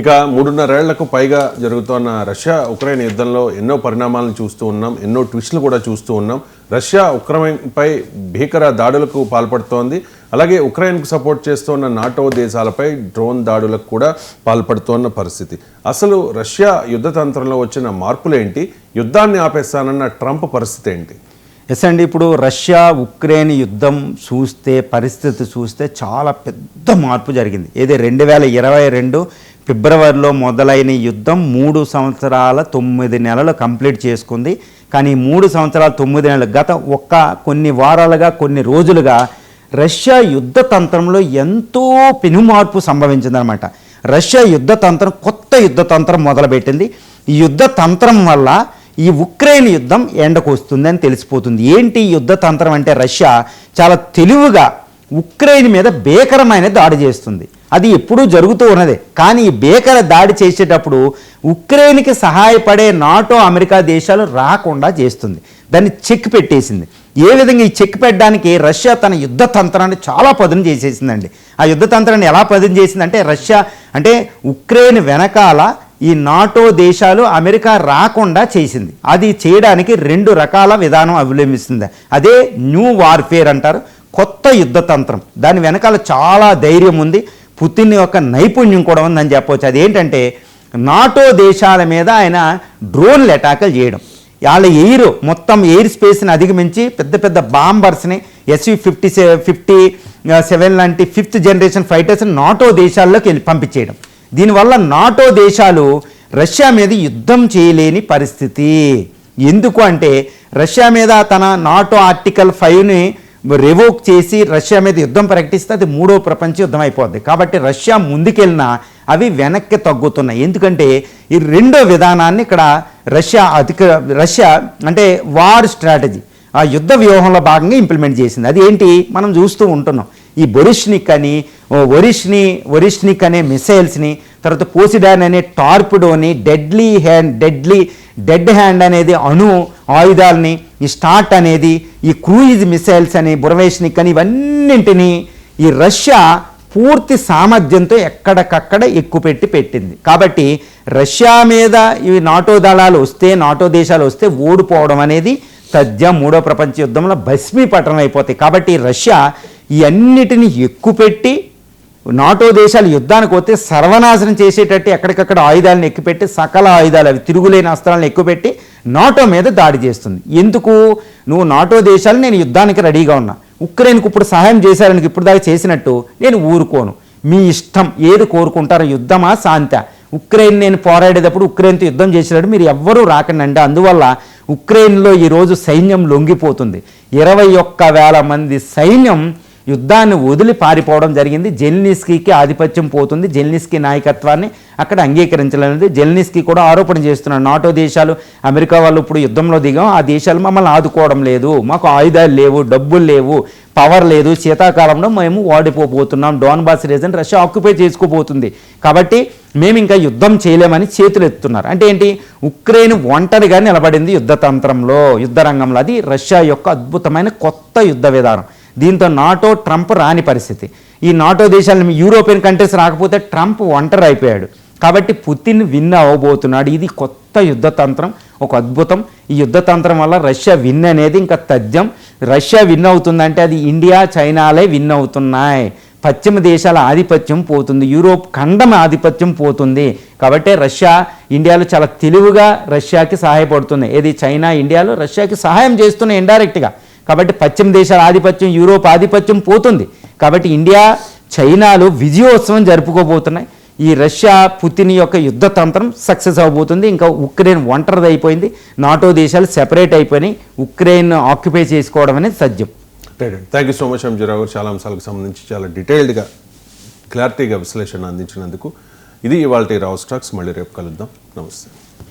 ఇక మూడున్నరేళ్ళకు పైగా జరుగుతున్న రష్యా ఉక్రెయిన్ యుద్ధంలో ఎన్నో పరిణామాలను చూస్తూ ఉన్నాం ఎన్నో ట్విస్టులు కూడా చూస్తూ ఉన్నాం. రష్యా ఉక్రెయిన్పై భీకర దాడులకు పాల్పడుతోంది. అలాగే ఉక్రెయిన్కు సపోర్ట్ చేస్తున్న నాటో దేశాలపై డ్రోన్ దాడులకు కూడా పాల్పడుతోన్న పరిస్థితి. అసలు రష్యా యుద్ధ తంత్రంలో వచ్చిన మార్పులేంటి? యుద్ధాన్ని ఆపేస్తానన్న ట్రంప్ పరిస్థితి ఏంటి? ఎస్ అండి ఇప్పుడు రష్యా ఉక్రెయిన్ యుద్ధం చూస్తే పరిస్థితి చూస్తే చాలా పెద్ద మార్పు జరిగింది. ఏది? రెండు వేల ఇరవై రెండు ఫిబ్రవరిలో మొదలైన యుద్ధం మూడు సంవత్సరాల తొమ్మిది నెలలు కంప్లీట్ చేసుకుంది. కానీ మూడు సంవత్సరాల తొమ్మిది నెలలు గత ఒక్క కొన్ని వారాలుగా కొన్ని రోజులుగా రష్యా యుద్ధ తంత్రంలో ఎంతో పెనుమార్పు సంభవించిందనమాట రష్యా యుద్ధ తంత్రం కొత్త యుద్ధ తంత్రం మొదలుపెట్టింది. ఈ యుద్ధ తంత్రం వల్ల ఈ ఉక్రెయిన్ యుద్ధం ఎండకు వస్తుందని తెలిసిపోతుంది. ఏంటి ఈ యుద్ధ తంత్రం అంటే రష్యా చాలా తెలివిగా ఉక్రెయిన్ మీద భీకరమైన దాడి చేస్తుంది. అది ఎప్పుడూ జరుగుతూ ఉన్నదే. కానీ ఈ భీకర దాడి చేసేటప్పుడు ఉక్రెయిన్కి సహాయపడే నాటో అమెరికా దేశాలు రాకుండా చేస్తుంది. దాన్ని చెక్ పెట్టేసింది. ఏ విధంగా ఈ చెక్ పెట్టడానికి రష్యా తన యుద్ధ తంత్రాన్ని చాలా పదును చేసేసిందండి. ఆ యుద్ధ తంత్రాన్ని ఎలా పదును చేసిందంటే రష్యా అంటే ఉక్రెయిన్ వెనకాల ఈ నాటో దేశాలు అమెరికా రాకుండా చేసింది. అది చేయడానికి రెండు రకాల విధానం అవలంబిస్తుంది. అదే న్యూ వార్ఫేర్ అంటారు. కొత్త యుద్ధ తంత్రం. దాని వెనకాల చాలా ధైర్యం ఉంది. పుతిన్ యొక్క నైపుణ్యం కూడా ఉందని చెప్పవచ్చు అదేంటంటే నాటో దేశాల మీద ఆయన డ్రోన్లు అటాకులు చేయడం. వాళ్ళ ఎయిర్ మొత్తం ఎయిర్ స్పేస్ని అధిగమించి పెద్ద పెద్ద బాంబర్స్ని ఎస్వి ఫిఫ్టీ ఫిఫ్టీ సెవెన్ లాంటి ఫిఫ్త్ జనరేషన్ ఫైటర్స్ని నాటో దేశాల్లోకి వెళ్ళి పంపించేయడం. దీనివల్ల నాటో దేశాలు రష్యా మీద యుద్ధం చేయలేని పరిస్థితి. ఎందుకు అంటే రష్యా మీద తన నాటో ఆర్టికల్ ఫైవ్ని రివోక్ చేసి రష్యా మీద యుద్ధం ప్రకటిస్తే అది మూడో ప్రపంచ యుద్ధం అయిపోద్ది. కాబట్టి రష్యా ముందుకెళ్ళినా అవి వెనక్కి తగ్గుతున్నాయి. ఎందుకంటే ఈ రెండో విధానాన్ని ఇక్కడ రష్యా అధిక రష్యా అంటే వార్ స్ట్రాటజీ ఆ యుద్ధ వ్యూహంలో భాగంగా ఇంప్లిమెంట్ చేసింది. అది ఏంటి? మనం చూస్తూ ఉంటున్నాం. ఈ బొరిష్నిక్ అని ఒరిష్ని ఒరిష్నిక్ అనే మిసైల్స్ని తర్వాత పోసిడాన్ అనే టార్పిడోని deadly hand deadly dead hand అనేది అణు ఆయుధాలని ఈ స్టార్ట్ అనేది ఈ క్రూయిజ్ మిసైల్స్ అని బురవేష్నిక్ అని ఇవన్నింటినీ ఈ రష్యా పూర్తి సామర్థ్యంతో ఎక్కడికక్కడ ఎక్కుపెట్టి పెట్టింది. కాబట్టి రష్యా మీద ఈ నాటో దళాలు వస్తే నాటో దేశాలు వస్తే ఓడిపోవడం అనేది తథ్యం మూడో ప్రపంచ యుద్ధంలో భస్మీపటనం అయిపోతాయి. కాబట్టి రష్యా ఈ అన్నిటిని ఎక్కుపెట్టి నాటో దేశాలు యుద్ధానికి పోతే సర్వనాశనం చేసేటట్టు ఎక్కడికక్కడ ఆయుధాలను ఎక్కుపెట్టి సకల ఆయుధాలు అవి తిరుగులేని అస్త్రాలను ఎక్కుపెట్టి నాటో మీద దాడి చేస్తుంది. ఎందుకు? నువ్వు నాటో దేశాలు నేను యుద్ధానికి రెడీగా ఉన్నా. ఉక్రెయిన్కు ఇప్పుడు సహాయం చేశారని ఇప్పుడు దాకా చేసినట్టు నేను ఊరుకోను. మీ ఇష్టం ఏది కోరుకుంటారో యుద్ధమా శాంత? ఉక్రెయిన్ నేను పోరాడేటప్పుడు ఉక్రెయిన్తో యుద్ధం చేసినట్టు మీరు ఎవ్వరూ రాకండి అందువల్ల ఉక్రెయిన్లో ఈరోజు సైన్యం లొంగిపోతుంది. ఇరవై ఒక్క వేల మంది సైన్యం యుద్ధాన్ని వదిలి పారిపోవడం జరిగింది. జెల్నిస్కీకి ఆధిపత్యం పోతుంది. జెల్నిస్కీ నాయకత్వాన్ని అక్కడ అంగీకరించలేదు. జెల్నిస్కీ కూడా ఆరోపణ చేస్తున్నాడు నాటో దేశాలు అమెరికా వాళ్ళు ఇప్పుడు యుద్ధంలో దిగాం. ఆ దేశాలు మమ్మల్ని ఆదుకోవడం లేదు. మాకు ఆయుధాలు లేవు డబ్బులు లేవు పవర్ లేదు. శీతాకాలంలో మేము ఓడిపోబోతున్నాం డోన్బాస్ రీజన్ రష్యా ఆక్యుపై చేసుకోబోతుంది కాబట్టి మేము ఇంకా యుద్ధం చేయలేమని చేతులు ఎత్తున్నారు అంటే ఏంటి? ఉక్రెయిన్ ఒంటరిగా నిలబడింది యుద్ధతంత్రంలో యుద్ధ రంగంలో. అది రష్యా యొక్క అద్భుతమైన కొత్త యుద్ధ విధానం. దీంతో నాటో ట్రంప్ రాని పరిస్థితి. ఈ నాటో దేశాలు యూరోపియన్ కంట్రీస్ రాకపోతే ట్రంప్ ఒంటరి అయిపోయాడు. కాబట్టి పుతిన్ విన్ అవ్వబోతున్నాడు. ఇది కొత్త యుద్ధతంత్రం ఒక అద్భుతం. ఈ యుద్ధతంత్రం వల్ల రష్యా విన్ అనేది ఇంకా తథ్యం. రష్యా విన్ అవుతుందంటే అది ఇండియా చైనాలే విన్ అవుతున్నాయి. పశ్చిమ దేశాల ఆధిపత్యం పోతుంది. యూరోప్ ఖండం ఆధిపత్యం పోతుంది. కాబట్టి రష్యా ఇండియాలో చాలా తెలివిగా రష్యాకి సహాయపడుతుంది. ఏది చైనా ఇండియాలో రష్యాకి సహాయం చేస్తున్నాయి ఇండైరెక్ట్గా కాబట్టి పశ్చిమ దేశాల ఆధిపత్యం యూరోప్ ఆధిపత్యం పోతుంది. కాబట్టి ఇండియా చైనాలు విజయోత్సవం జరుపుకోబోతున్నాయి. ఈ రష్యా పుతిన్ యొక్క యుద్ధ తంత్రం సక్సెస్ అవబోతుంది. ఇంకా ఉక్రెయిన్ ఒంటరిది అయిపోయింది. నాటో దేశాలు సెపరేట్ అయిపోయినాయి. ఉక్రెయిన్ ఆక్యుపై చేసుకోవడం అనేది సత్యం thank you so much MG Rao గారు చాలా అంశాలకు సంబంధించి చాలా డీటెయిల్డ్గా క్లారిటీగా విశ్లేషణ అందించినందుకు ఇది ఇవాళ రావు స్టాక్స్. మళ్ళీ రేపు కలుద్దాం. నమస్తే.